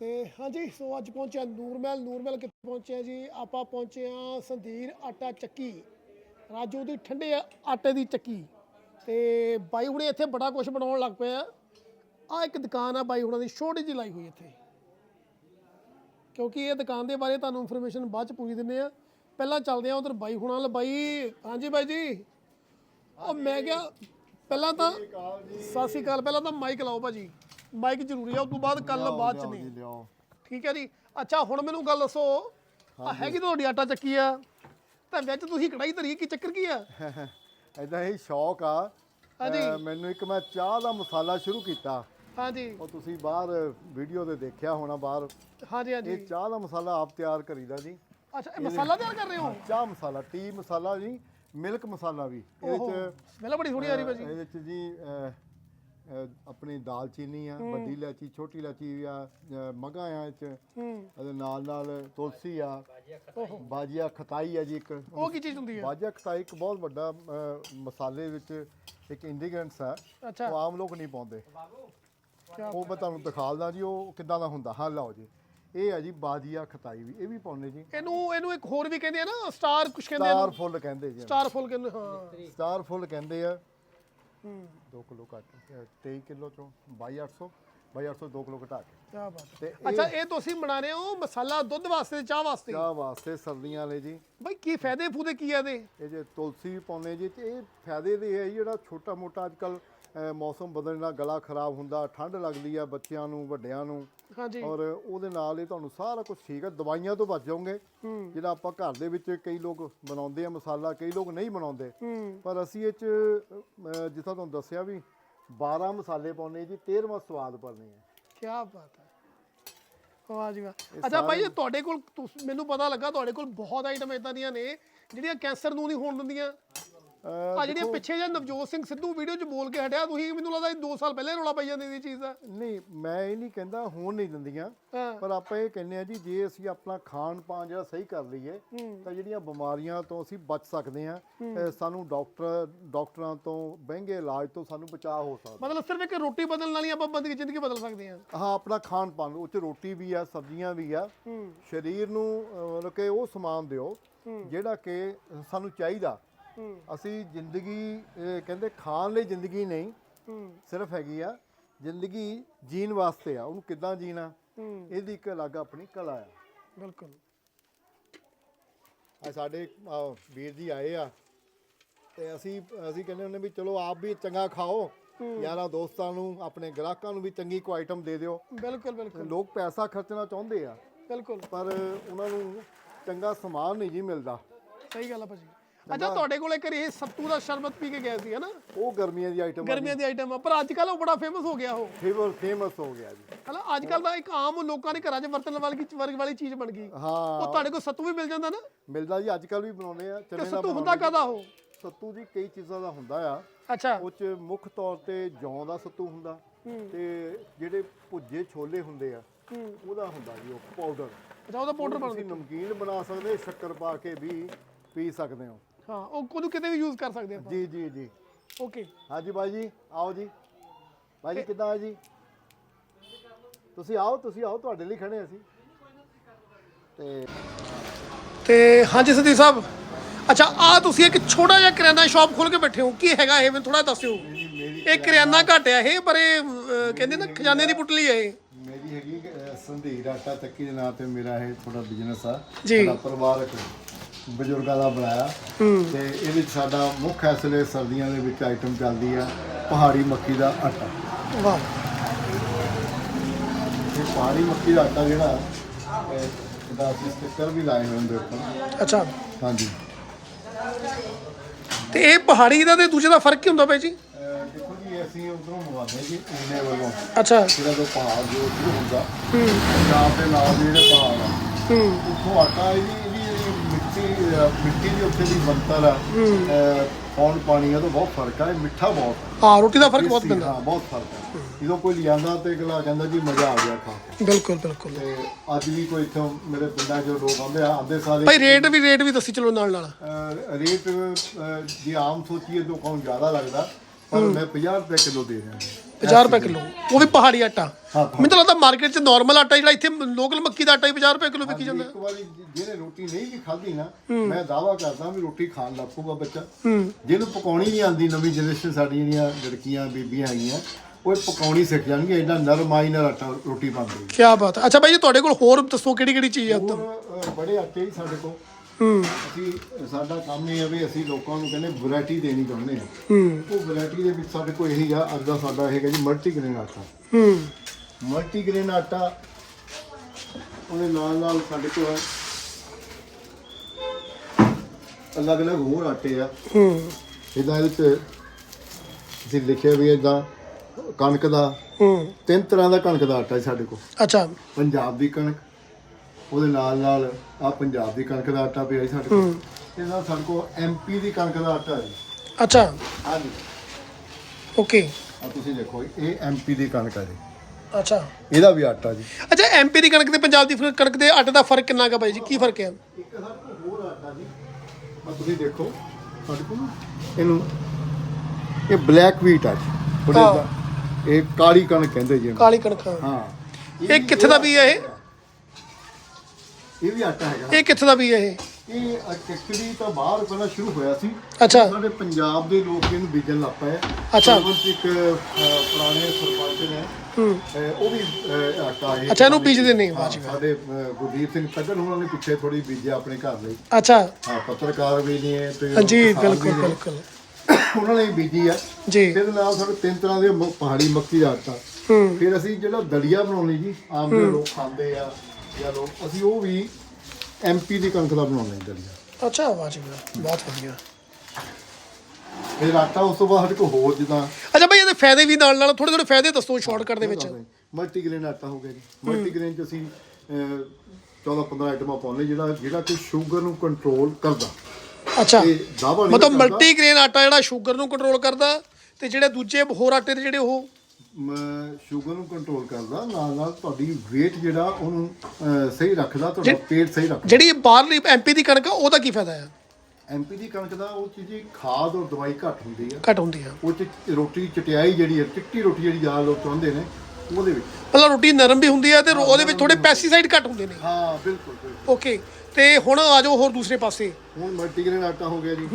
ਤੇ ਹਾਂਜੀ ਸੋ ਅੱਜ ਪਹੁੰਚਿਆ ਨੂਰਮਹਿਲ। ਨੂਰਮਹਿਲ ਕਿੱਥੇ ਪਹੁੰਚਿਆ ਜੀ? ਆਪਾਂ ਪਹੁੰਚੇ ਆ ਸੰਧੀਰ ਆਟਾ ਚੱਕੀ। ਰਾਜੂ ਦੀ ਠੰਡੇ ਆਟੇ ਦੀ ਚੱਕੀ। ਤੇ ਬਾਈ ਹੁਣੇ ਇੱਥੇ ਬੜਾ ਕੁਝ ਬਣਾਉਣ ਲੱਗ ਪਏ ਆ। ਆ ਇੱਕ ਦੁਕਾਨ ਆ ਬਾਈ ਹੁਣਾਂ ਦੀ ਛੋਟੀ ਜਿਹੀ ਲਾਈ ਹੋਈ ਇੱਥੇ। ਕਿਉਂਕਿ ਇਹ ਦੁਕਾਨ ਦੇ ਬਾਰੇ ਤੁਹਾਨੂੰ ਇਨਫੋਰਮੇਸ਼ਨ ਬਾਅਦ ਚ ਪੁੱਛ ਦਿੰਦੇ ਆ। ਪਹਿਲਾਂ ਚੱਲਦੇ ਆ ਉਧਰ ਬਾਈ ਹੁਣਾਂ ਨਾਲ ਬਾਈ ਹਾਂਜੀ ਬਾਈ ਜੀ। ਉਹ ਮੈਂ ਕਿਹਾ ਪਹਿਲਾਂ ਤਾਂ ਸਤਿ ਸ਼੍ਰੀ ਅਕਾਲ ਪਹਿਲਾਂ ਤਾਂ ਮਾਈਕ ਲਾਓ ਭਾਜੀ। ਮਾਈਕ ਜ਼ਰੂਰੀ ਆ ਉਸ ਤੋਂ ਬਾਅਦ ਕੱਲ ਬਾਅਦ ਚ ਨਹੀਂ। ਲਿਆਓ। ਠੀਕ ਹੈ ਜੀ? ਅੱਛਾ ਹੁਣ ਮੈਨੂੰ ਗੱਲ ਦੱਸੋ ਆ ਹੈਗੀ ਤੁਹਾਡੀ ਆਟਾ ਚੱਕੀ ਆ? ਤਾਂ ਵਿੱਚ ਤੁਸੀਂ ਕੜਾਈ ਧਰੀ ਕੀ ਚੱਕਰ ਕੀ ਆ? ਐਦਾਂ ਹੀ ਸ਼ੌਕ ਆ। ਹਾਂਜੀ। ਅਹ ਮੈਨੂੰ ਇੱਕ ਮੈਂ ਚਾਹ ਦਾ ਮਸਾਲਾ ਸ਼ੁਰੂ ਕੀਤਾ। ਹਾਂਜੀ। ਉਹ ਤੁਸੀਂ ਬਾਹਰ ਵੀਡੀਓ ਤੇ ਦੇਖਿਆ ਹੋਣਾ ਬਾਹਰ। ਹਾਂਜੀ ਇਹ ਹਾਂਜੀ ਚਾਹ ਦਾ ਮਸਾਲਾ ਆਪ ਤਿਆਰ ਕਰੀਦਾ ਜੀ। ਅੱਛਾ ਇਹ ਮਸਾਲਾ ਤਿਆਰ ਕਰ ਰਹੇ ਹੋ? ਚਾਹ ਮਸਾਲਾ ਟੀ ਮਸਾਲਾ ਜੀ ਮਿਲਕ ਮਸਾਲਾ ਵੀ। ਇਹਦੇ ਓਹੋ ਚ ਸਮੈਲ ਬੜੀ ਸੋਹਣੀ ਆ ਰਹੀ ਭਾਜੀ। ਇਹਦੇ ਚ ਜੀ ਅਹ, ਆਪਣੀ ਦਾਲਚੀਨੀ ਆ ਵੱਡੀ ਇਲਾਚੀ ਛੋਟੀ ਇਲਾਚੀ ਆ ਮਗਾ ਆ ਇਹ ਚ। ਹੂੰ। ਇਹਦੇ ਨਾਲ ਨਾਲ ਤੁਲਸੀ ਆ। ਬਾਜੀਆ ਖਤਾਈ ਆ ਜੀ ਇੱਕ। ਉਹ ਕੀ ਚੀਜ਼ ਹੁੰਦੀ ਹੈ ਬਾਜਾ ਖਤਾਈ ਇੱਕ ਬਹੁਤ ਵੱਡਾ ਮਸਾਲੇ ਵਿੱਚ ਇੱਕ ਇੰਗਰੀਡੀਐਂਟਸ ਆ। ਉਹ ਆਮ ਲੋਕ ਨਹੀਂ ਪਾਉਂਦੇ। ਉਹ ਮੈਂ ਤੁਹਾਨੂੰ ਦਿਖਾਲਦਾ ਜੀ ਉਹ ਕਿੱਦਾਂ ਦਾ ਹੁੰਦਾ। ਹਾਂ ਲਓ ਜੀ। ਇਹ ਹੈ ਜੀ ਬਾਜੀਆ ਖਤਾਈ ਵੀ। ਇਹ ਵੀ ਪਾਉਂਦੇ ਜੀ। ਇਹਨੂੰ ਇਹਨੂੰ ਇੱਕ ਹੋਰ ਵੀ ਕਹਿੰਦੇ ਆ ਨਾ ਸਟਾਰ ਕੁਛ ਕਹਿੰਦੇ ਆ ਸਟਾਰ। ਫੁੱਲ ਕਹਿੰਦੇ ਜੀ ਸਟਾਰ ਫੁੱਲ ਕਹਿੰਦੇ ਹਾਂ। ਸਟਾਰ ਫੁੱਲ ਕਹਿੰਦੇ ਆ। 2 ਕਿਲੋ ਘੱਟ 23 ਕਿਲੋ ਚੋਂ 2200 2200 2 ਕਿਲੋ ਘਟਾ ਕੇ। ਕੀ ਬਾਤ ਹੈ। ਤੇ ਅੱਛਾ ਇਹ ਤੁਸੀਂ ਬਣਾ ਰਹੇ ਹੋ ਮਸਾਲਾ ਦੁੱਧ ਵਾਸਤੇ ਚਾਹ ਵਾਸਤੇ? ਚਾਹ ਵਾਸਤੇ ਸਰਦੀਆਂ ਵਾਲੇ ਜੀ। ਬਈ ਕੀ ਫਾਇਦੇ ਫੂਦੇ ਕੀ ਆ ਇਹਦੇ? ਇਹ ਜੇ ਤੁਲਸੀ ਵੀ ਪਾਉਂਦੇ ਜੀ ਤੇ ਇਹ ਫਾਇਦੇ ਦੇ ਹੈ ਜੀ, ਜਿਹੜਾ ਛੋਟਾ ਮੋਟਾ ਅੱਜ ਕੱਲ ਮੌਸਮ ਬਦਲਣ ਨਾਲ ਗਲਾ ਖਰਾਬ ਹੁੰਦਾ ਠੰਡ ਲੱਗਦੀ ਆ ਬੱਚਿਆਂ ਨੂੰ ਵੱਡਿਆਂ ਨੂੰ। ਹਾਂਜੀ। ਔਰ ਉਹਦੇ ਨਾਲ ਹੀ ਤੁਹਾਨੂੰ ਸਾਰਾ ਕੁਝ ਠੀਕ ਹੈ ਦਵਾਈਆਂ ਤੋਂ ਬਚ ਜਾਓਗੇ। ਜਿਹੜਾ ਆਪਾਂ ਘਰ ਦੇ ਵਿੱਚ ਕਈ ਲੋਕ ਬਣਾਉਂਦੇ ਆ ਮਸਾਲਾ ਕਈ ਲੋਕ ਨਹੀਂ ਬਣਾਉਂਦੇ। ਪਰ ਅਸੀਂ ਇਹ ਚ ਜਿੱਦਾਂ ਤੁਹਾਨੂੰ ਦੱਸਿਆ ਵੀ 12 ਮਸਾਲੇ ਪਾਉਣੇ ਜੀ 13ਵਾਂ ਸਵਾਦ ਪਾਉਣੇ ਆ। ਕੀ ਬਾਤ ਹੈ। ਵਾਹ ਜੀ ਵਾਹ। ਅੱਛਾ ਭਾਈ ਇਹ ਤੁਹਾਡੇ ਕੋਲ ਮੈਨੂੰ ਪਤਾ ਲੱਗਾ ਤੁਹਾਡੇ ਕੋਲ ਬਹੁਤ ਆਈਟਮ ਇਦਾਂ ਦੀਆਂ ਨੇ ਜਿਹੜੀਆਂ ਕੈਂਸਰ ਨੂੰ ਨਹੀਂ ਹੋਣ ਦਿੰਦੀਆਂ। ਆ ਜਿਹੜੀਆਂ ਪਿੱਛੇ ਜੇ ਨਵਜੋਤ ਸਿੰਘ ਸਿੱਧੂ ਵੀਡੀਓ 'ਚ ਬੋਲ ਕੇ ਹਟਿਆ ਤੁਸੀਂ ਮੈਨੂੰ ਲੱਗਦਾ 2 ਸਾਲ ਪਹਿਲੇ ਰੌਲਾ ਪਾਈ ਜਾਂਦੇ ਸੀ ਚੀਜ਼ ਦਾ। ਨਹੀਂ ਮੈਂ ਇਹ ਨਹੀਂ ਕਹਿੰਦਾ ਹੋਣ ਨਹੀਂ ਦਿੰਦੀਆਂ ਪਰ ਆਪਾਂ ਇਹ ਕਹਿੰਦੇ ਆ ਜੀ ਜੇ ਅਸੀਂ ਆਪਣਾ ਖਾਣ ਪਾਣ ਜਿਹੜਾ ਸਹੀ ਕਰ ਲਈਏ। ਤਾਂ ਜਿਹੜੀਆਂ ਬਿਮਾਰੀਆਂ ਤੋਂ ਅਸੀਂ ਬਚ ਸਕਦੇ ਆ ਸਾਨੂੰ ਡਾਕਟਰ ਡਾਕਟਰਾਂ ਤੋਂ ਮਹਿੰਗੇ ਇਲਾਜ ਤੋਂ ਸਾਨੂੰ ਬਚਾਅ ਹੋ ਸਕਦਾ। ਮਤਲਬ ਸਿਰਫ ਇੱਕ ਰੋਟੀ ਬਦਲਣ ਨਾਲ ਹੀ ਆਪਾਂ ਬੰਦੇ ਦੀ ਜ਼ਿੰਦਗੀ ਬਦਲ ਸਕਦੇ ਹਾਂ। ਹਾਂ ਆਪਣਾ ਖਾਣ ਪਾਣ ਉਹ ਚ ਰੋਟੀ ਵੀ ਆ ਸਬਜ਼ੀਆਂ ਵੀ ਆ ਸਰੀਰ ਨੂੰ ਮਤਲਬ ਕਿ ਉਹ ਸਮਾਨ ਦਿਓ ਜਿਹੜਾ ਕਿ ਸਾਨੂੰ ਚਾਹੀਦਾ। ਅਸੀਂ ਜ਼ਿੰਦਗੀ ਕਹਿੰਦੇ ਖਾਣ ਲਈ ਜ਼ਿੰਦਗੀ ਨਹੀਂ ਸਿਰਫ ਹੈਗੀ ਆ ਜ਼ਿੰਦਗੀ ਜੀਣ ਵਾਸਤੇ ਆ। ਉਹਨੂੰ ਕਿੱਦਾਂ ਜੀਣਾ? ਇਹਦੀ ਇੱਕ ਅਲੱਗ ਆਪਣੀ ਕਲਾ ਆ। ਬਿਲਕੁਲ। ਆ ਸਾਡੇ ਵੀਰ ਜੀ ਆਏ ਆ ਤੇ ਅਸੀਂ ਅਸੀਂ ਕਹਿੰਦੇ ਹੁੰਦੇ ਵੀ ਚਲੋ ਆਪ ਵੀ ਚੰਗਾ ਖਾਓ। ਯਾਰਾਂ ਦੋਸਤਾਂ ਨੂੰ ਆਪਣੇ ਗ੍ਰਾਹਕਾਂ ਨੂੰ ਵੀ ਚੰਗੀ ਕੋ ਆਈਟਮ ਦੇ ਦਿਓ। ਬਿਲਕੁਲ ਬਿਲਕੁਲ। ਲੋਕ ਪੈਸਾ ਖਰਚਣਾ ਚਾਹੁੰਦੇ ਆ। ਬਿਲਕੁਲ। ਪਰ ਉਹਨਾਂ ਨੂੰ ਚੰਗਾ ਸਮਾਨ ਨਹੀਂ ਜੀ ਮਿਲਦਾ। ਸਹੀ ਗੱਲ ਆ ਭਾਜੀ। ਅੱਛਾ ਤੁਹਾਡੇ ਕੋਲ ਇਹ ਸੱਤੂ ਦਾ ਸ਼ਰਬਤ ਪੀ ਕੇ ਗਿਆ ਸੀ ਹਨਾ? ਉਹ ਗਰਮੀਆਂ ਦੀ ਆਈਟਮ ਗਰਮੀਆਂ ਦੀ ਆਈਟਮ ਆ ਪਰ ਅੱਜ ਕੱਲ ਉਹ ਬੜਾ ਫੇਮਸ ਹੋ ਗਿਆ ਉਹ। ਫੇਮਸ ਫੇਮਸ ਹੋ ਗਿਆ ਜੀ। ਹਨਾ ਅੱਜ ਕੱਲ ਦਾ ਇੱਕ ਆਮ ਲੋਕਾਂ ਦੇ ਘਰਾਂ 'ਚ ਵਰਤਣ ਵਾਲੀ ਵਰਗ ਵਾਲੀ ਚੀਜ਼ ਬਣ ਗਈ। ਹਾਂ। ਉਹ ਤੁਹਾਡੇ ਕੋਲ ਸੱਤੂ ਵੀ ਮਿਲ ਜਾਂਦਾ ਨਾ? ਮਿਲਦਾ ਜੀ ਅੱਜ ਕੱਲ ਵੀ ਬਣਾਉਂਦੇ ਆ ਚਨੇ ਦਾ ਸੱਤੂ ਹੁੰਦਾ ਕਾਦਾ ਉਹ? ਸੱਤੂ ਜੀ ਕਈ ਚੀਜ਼ਾਂ ਦਾ ਹੁੰਦਾ ਆ। ਅੱਛਾ। ਉਹ ਚ ਮੁੱਖ ਤੌਰ ਤੇ ਜੌਂ ਦਾ ਸੱਤੂ ਹੁੰਦਾ। ਤੇ ਜਿਹੜੇ ਭੁੱਜੇ ਛੋਲੇ ਹੁੰਦੇ ਆ ਉਹਦਾ ਹੁੰਦਾ ਜੀ ਉਹ ਪਾਊਡਰ ਅੱਛਾ ਉਹਦਾ ਪਾਊਡਰ ਬਣ ਤੁਸੀਂ ਨਮਕੀਨ ਬਣਾ ਸਕਦੇ ਸ਼ੱਕਰ ਪਾ ਕੇ ਵੀ ਪੀ ਸਕਦੇ ਹੋ। ਹਾਂ ਉਹ ਕੋਨੂੰ ਕਿਤੇ ਵੀ ਯੂਜ਼ ਕਰ ਸਕਦੇ ਆਪਾਂ। ਜੀ ਜੀ ਜੀ। ਓਕੇ ਹਾਂਜੀ ਬਾਈ ਜੀ ਆਓ ਜੀ। ਬਾਈ ਜੀ ਕਿੱਦਾਂ ਆ ਜੀ? ਤੁਸੀਂ ਆਓ ਤੁਸੀਂ ਆਓ ਤੁਹਾਡੇ ਲਈ ਖੜੇ ਅਸੀਂ। ਤੇ ਤੇ ਹਾਂਜੀ ਸਦੀ ਸਾਹਿਬ ਅੱਛਾ ਆ ਤੁਸੀਂ ਇੱਕ ਛੋਟਾ ਜਿਹਾ ਕਿਰਾਨਾ ਸ਼ਾਪ ਖੋਲ ਕੇ ਬੈਠੇ ਹੋ। ਕੀ ਹੈਗਾ ਇਹ ਮੈਨੂੰ ਥੋੜਾ ਦੱਸਿਓ। ਇਹ ਕਿਰਾਨਾ ਘੱਟ ਆ ਇਹ ਪਰ ਇਹ ਅਹ, ਕਹਿੰਦੇ ਨਾ ਖਜ਼ਾਨੇ ਦੀ ਪੁੱਟਲੀ ਹੈ ਇਹ। ਮੇਰੀ ਹੈਗੀ ਸੰਧੀਰ ਆਟਾ ਚੱਕੀ ਦੇ ਨਾਂ ਤੇ ਮੇਰਾ ਇਹ ਥੋੜਾ ਬਿਜ਼ਨਸ ਆ। ਜੀ। ਸਾਡਾ ਪਰਿਵਾਰਕ ਬਜ਼ੁਰਗਾਂ ਦਾ ਬਣਾਇਆ ਤੇ ਇਹਦੇ ਵਿੱਚ ਸਾਡਾ ਮੁੱਖ ਇਸ ਵੇਲੇ ਸਰਦੀਆਂ ਦੇ ਵਿੱਚ ਆਈਟਮ ਚੱਲਦੀ ਆ ਪਹਾੜੀ ਮੱਕੀ ਦਾ ਆਟਾ। ਵਾਹ। ਇਹ ਪਹਾੜੀ ਮੱਕੀ ਦਾ ਆਟਾ ਜਿਹੜਾ ਇਹ ਇਹਦਾ ਅਸੀਂ ਸਟicker ਵੀ ਲਾਏ ਹੋਏ ਹੁੰਦੇ ਉੱਪਰ। ਅੱਛਾ। ਹਾਂਜੀ। ਤੇ ਇਹ ਪਹਾੜੀ ਦਾ ਤੇ ਦੂਜੇ ਦਾ ਫ਼ਰਕ ਕੀ ਹੁੰਦਾ ਭਾਈ ਜੀ? ਅਹ ਦੇਖੋ ਜੀ ਇਹ ਅਸੀਂ ਉਧਰੋਂ ਮੰਗਵਾਉਂਦੇ ਜੀ ਉਹਨੇ ਵੱਲੋਂ। ਅੱਛਾ। ਜਿਹੜਾ ਤੋਂ ਪਹਾੜ ਜੋ ਸ਼ੁਰੂ ਹੁੰਦਾ ਪੰਜਾਬ ਦੇ ਨਾਲ ਦੇ ਜਿਹੜੇ ਪਹਾੜ ਆ ਹੂੰ। ਉੱਥੋਂ ਆਟਾ ਇਹਦੀ ਜਿਹੜੀ ਮਿੱਟੀ ਅਹ ਮਿੱਟੀ ਦੀ ਉੱਥੇ ਦੀ ਬਣਤਰ ਆ ਪੌਣ ਪਾਣੀ ਆ ਤਾਂ ਬਹੁਤ ਫ਼ਰਕ ਆ ਇਹ ਮਿੱਠਾ ਬਹੁਤ ਆ। ਹਾਂ ਰੋਟੀ ਦਾ ਫ਼ਰਕ ਬਹੁਤ ਪੈਂਦਾ। ਹਾਂ ਬਹੁਤ ਫ਼ਰਕ ਆ। ਜਦੋਂ ਕੋਈ ਲਿਆਂਦਾ ਤੇ ਅਗਲਾ ਕਹਿੰਦਾ ਜੀ ਮਜ਼ਾ ਆ ਗਿਆ ਖਾ ਕੇ। ਬਿਲਕੁਲ ਬਿਲਕੁਲ। ਤੇ ਅੱਜ ਵੀ ਕੋਈ ਇੱਥੋਂ ਮੇਰੇ ਪਿੰਡਾਂ 'ਚੋਂ ਲੋਕ ਆਉਂਦੇ ਆ ਆਉਂਦੇ ਸਾਰੇ ਭਾਈ ਰੇਟ ਵੀ ਰੇਟ ਵੀ ਦੱਸੀ ਚਲੋ ਨਾਲ ਨਾਲ। ਅਹ ਰੇਟ ਅਹ ਜੇ ਆਮ ਸੋਚੀਏ ਤਾਂ ਕੌਣ ਜ਼ਿਆਦਾ ਲੱਗਦਾ ਪਰ ਮੈਂ 50 ਰੁਪਏ ਕਿਲੋ ਦੇ ਰਿਹਾ। 50 ਰੁਪਏ ਕਿਲੋ। ਉਹ ਵੀ ਪਹਾੜੀ ਆਟਾ। ਹਾਂ, ਮੈਨੂੰ ਤਾਂ ਲੱਗਦਾ ਮਾਰਕੀਟ 'ਚ ਨਾਰਮਲ ਆਟਾ ਜਿਹੜਾ ਇੱਥੇ ਲੋਕਲ ਮੱਕੀ ਦਾ ਆਟਾ ਹੀ 50 ਰੁਪਏ ਕਿਲੋ ਵਿਕੀ ਜਾਂਦਾ। ਇੱਕ ਵਾਰੀ ਜਿਹਨੇ ਰੋਟੀ ਨਹੀਂ ਵੀ ਖਾਧੀ ਨਾ ਮੈਂ ਦਾਵਾ ਕਰਦਾ ਵੀ ਰੋਟੀ ਖਾਣ ਲੱਗ ਪਊਗਾ ਬੱਚਾ ਜਿਹਨੂੰ ਪਕਾਉਣੀ ਨਹੀਂ ਆਉਂਦੀ ਨਵੀਂ ਜਨਰੇਸ਼ਨ ਸਾਡੀਆਂ ਜਿਹੜੀਆਂ ਲੜਕੀਆਂ ਬੀਬੀਆਂ ਹੈਗੀਆਂ ਉਹ ਇਹ ਪਕਾਉਣੀ ਸਿੱਖ ਜਾਣਗੇ ਐਡਾ ਨਰਮ ਆਈ ਨਾਲ ਆਟਾ ਰੋਟੀ ਬਣਦੀ। ਕੀ ਬਾਤ ਹੈ। ਅੱਛਾ ਬਾਈ ਜੀ ਤੁਹਾਡੇ ਕੋਲ ਹੋਰ ਦੱਸੋ ਕਿਹੜੀ ਕਿਹੜੀ ਚੀਜ਼ ਹੈ ਉੱਤਮ? ਹੋਰ ਅ, ਬੜੇ ਆਟੇ ਹੀ ਸਾਡੇ ਕੋਲ। ਹੂੰ ਅਸੀਂ ਸਾਡਾ ਕੰਮ ਇਹ ਹੈ ਵੀ ਅਸੀਂ ਲੋਕਾਂ ਨੂੰ ਕਹਿੰਦੇ ਵੈਰਾਈਟੀ ਦੇਣੀ ਚਾਹੁੰਦੇ ਹਾਂ। ਹੂੰ ਉਹ ਵੈਰਾਈਟੀ ਦੇ ਵਿੱਚ ਸਾਡੇ ਕੋਲ ਇਹੀ ਆ ਅੱਜ ਦਾ ਸਾਡਾ ਹੈਗਾ ਜੀ ਮਲਟੀ ਗ੍ਰੇਨ ਆਟਾ। ਹੂੰ ਮਲਟੀ ਗ੍ਰੇਨ ਆਟਾ ਉਹਦੇ ਨਾਲ ਨਾਲ ਸਾਡੇ ਕੋਲ ਹੈ ਅਲੱਗ ਅਲੱਗ ਹੋਰ ਆਟੇ ਆ। ਹੂੰ ਇਹਦਾ ਇਹਦੇ ਚ ਅਸੀਂ ਲਿਖਿਆ ਵੀ ਇਹਦਾ ਕਣਕ ਦਾ ਹੂੰ ਤਿੰਨ ਤਰ੍ਹਾਂ ਦਾ ਕਣਕ ਦਾ ਆਟਾ ਹੈ ਸਾਡੇ ਕੋਲ। ਅੱਛਾ। ਪੰਜਾਬ ਦੀ ਕਣਕ ਉਹਦੇ ਨਾਲ ਨਾਲ ਆ ਪੰਜਾਬ ਦੀ ਕਣਕ ਦਾ ਆਟਾ ਪਿਆ ਜੀ ਸਾਡੇ ਕੋਲ। ਇਹਦੇ ਨਾਲ ਸਾਡੇ ਕੋਲ ਐਮਪੀ ਦੀ ਕਣਕ ਦਾ ਆਟਾ ਹੈ ਅੱਛਾ। ਹਾਂਜੀ। ਓਕੇ। ਆ ਤੁਸੀਂ ਦੇਖੋ ਇਹ ਐਮਪੀ ਦੀ ਕਣਕ ਹੈ ਜੀ। ਅੱਛਾ। ਇਹਦਾ ਵੀ ਆਟਾ ਜੀ। ਅੱਛਾ ਐਮਪੀ ਦੀ ਕਣਕ ਤੇ ਪੰਜਾਬ ਦੀ ਕਣਕ ਦੇ ਆਟੇ ਦਾ ਫ਼ਰਕ ਕਿੰਨਾ ਕਾ ਬਾਈ ਜੀ? ਕੀ ਫ਼ਰਕ ਹੈ ਇੱਕ ਸਾਡੇ ਕੋਲ ਹੋਰ ਆਟਾ ਜੀ। ਆ ਤੁਸੀਂ ਦੇਖੋ ਸਾਡੇ ਕੋਲ ਇਹਨੂੰ ਇਹ ਬਲੈਕ ਵੀਟ ਆ ਜੀ। ਇਹ ਕਾਲੀ ਕਣਕ ਕਹਿੰਦੇ ਜੀ। ਕਾਲੀ ਕਣਕ ਹਾਂ। ਇਹ ਕਿੱਥੇ ਦਾ ਵੀ ਹੈ ਇਹ? ਇਹ ਵੀ ਆਟਾ ਹੈਗਾ। ਇਹ ਕਿੱਥੇ ਦਾ ਵੀ ਇਹ? ਇਹ ਐਕਚੁਅਲੀ ਤਾਂ ਬਾਹਰ ਪਹਿਲਾਂ ਸ਼ੁਰੂ ਹੋਇਆ ਸੀ। ਅੱਛਾ। ਸਾਡੇ ਪੰਜਾਬ ਦੇ ਲੋਕ ਇਹਨੂੰ ਬੀਜਣ ਲੱਗ ਪਏ। ਅੱਛਾ। ਇੱਕ ਪੁਰਾਣੇ ਸਰਪੰਚ ਨੇ। ਉਹ ਵੀ ਆਟਾ ਇਹ ਅੱਛਾ ਇਹਨੂੰ ਬੀਜਦੇ ਨੇ ਵਾਹ ਜੀ ਹਾਂ, ਸਾਡੇ ਗੁਰਦੀਪ ਸਿੰਘ ਤੱਕਰ ਉਹਨਾਂ ਨੇ ਪਿੱਛੇ ਥੋੜੀ ਬੀਜਿਆ ਆਪਣੇ ਘਰ ਲਈ। ਅੱਛਾ। ਹਾਂ ਪੱਤਰਕਾਰ ਵੀ ਨੇ ਤੇ ਵੀ ਬਿਲਕੁਲ। ਬਿਲਕੁਲ। ਉਹਨਾਂ ਨੇ ਵੀ ਬੀਜੀ ਆ। ਜੀ। ਇਹਦੇ ਨਾਲ ਸਾਡੇ ਤਿੰਨ ਤਰ੍ਹਾਂ ਦੇ ਮ- ਪਹਾੜੀ ਮੱਕੀ ਦਾ ਆਟਾ। ਹੂੰ। ਫਿਰ ਅਸੀਂ ਜਿਹੜਾ ਦਲੀਆ ਬਣਾਉਣੀ ਜੀ ਆਮ ਲੋਕ ਖਾਂਦੇ ਆ। ਲੋਕ। ਅਸੀਂ ਉਹ ਵੀ ਐਮਪੀ ਦੀ ਕਣਕ ਦਾ ਬਣਾਉਂਦੇ ਹਾਂ ਦਲੀਆ ਅੱਛਾ ਵਾਹ ਜੀ ਵਾਹ, ਬਹੁਤ ਵਧੀਆ। ਫਿਰ ਆਟਾ ਉਸ ਤੋਂ ਬਾਅਦ ਸਾਡੇ ਕੋਲ ਹੋਰ ਜਿੱਦਾਂ ਅੱਛਾ ਬਾਈ ਇਹਦੇ ਫਾਇਦੇ ਵੀ ਨਾਲ ਨਾਲ ਥੋੜੇ ਥੋੜੇ ਫਾਇਦੇ ਦੱਸੋ ਸ਼ਾਰਟਕਟ ਦੇ ਵਿੱਚ। ਮਲਟੀਗ੍ਰੇਨ ਆਟਾ ਹੋ ਗਿਆ ਜੀ। ਮਲਟੀਗ੍ਰੇਨ ਚ ਅਸੀਂ 14 15 ਆਈਟਮਾਂ ਪਾਉਂਦੇ ਜਿਹੜਾ ਜਿਹੜਾ ਕਿ ਸ਼ੂਗਰ ਨੂੰ ਕੰਟਰੋਲ ਕਰਦਾ। ਅੱਛਾ। ਤੇ ਦਾਵਾ ਨਹੀਂ ਮਤਲਬ ਕਰਦਾ। ਮਲਟੀ ਗ੍ਰੇਨ ਆਟਾ ਜਿਹੜਾ ਸ਼ੂਗਰ ਨੂੰ ਕੰਟਰੋਲ ਕਰਦਾ ਤੇ ਜਿਹੜੇ ਦੂਜੇ ਹੋਰ ਆਟੇ ਦੇ ਜਿਹੜੇ ਉਹ ਸ਼ੂਗਰ ਨੂੰ ਕੰਟਰੋਲ ਕਰਦਾ ਨਾਲ ਨਾਲ ਤੁਹਾਡੀ weight ਜਿਹੜਾ ਉਹਨੂੰ ਸਹੀ ਰੱਖਦਾ ਤੁਹਾਡਾ ਪੇਟ ਸਹੀ ਰੱਖਦਾ। ਜਿਹੜੀ ਬਾਹਰਲੀ ਐਮਪੀ ਦੀ ਕਣਕ ਆ ਉਹਦਾ ਕੀ ਫਾਇਦਾ ਹੈ ਐਮਪੀ ਦੀ ਕਣਕ ਦਾ ਉਹ ਚੀਜ਼ ਖਾਦ ਔਰ ਦਵਾਈ ਘੱਟ ਹੁੰਦੀ ਆ। ਘਟ ਹੁੰਦੀ ਆ। ਉਹ ਚ ਰੋਟੀ ਚਟਿਆਈ ਜਿਹੜੀ ਹੈ ਚਿੱਟੀ ਰੋਟੀ ਜਿਹੜੀ ਜ਼ਿਆਦਾ ਲੋਕ ਚਾਹੁੰਦੇ ਨੇ ਉਹਦੇ ਵਿੱਚ। ਮਤਲਬ ਰੋਟੀ ਨਰਮ ਵੀ ਹੁੰਦੀ ਆ ਤੇ ਉਹਦੇ ਵਿੱਚ ਥੋੜੇ ਪੈਸਟੀਸਾਈਡ ਘੱਟ ਹੁੰਦੇ ਨੇ। ਹਾਂ ਬਿਲਕੁਲ ਬਿਲਕੁਲ। ਓਕੇ ਤੇ ਹੁਣ ਆ ਜਾਓ ਹੋਰ ਦੂਸਰੇ ਪਾਸੇ। ਹੁਣ ਮਲਟੀਗ੍ਰੇਨ ਆਟਾ ਹੋ ਗਿਆ ਜੀ।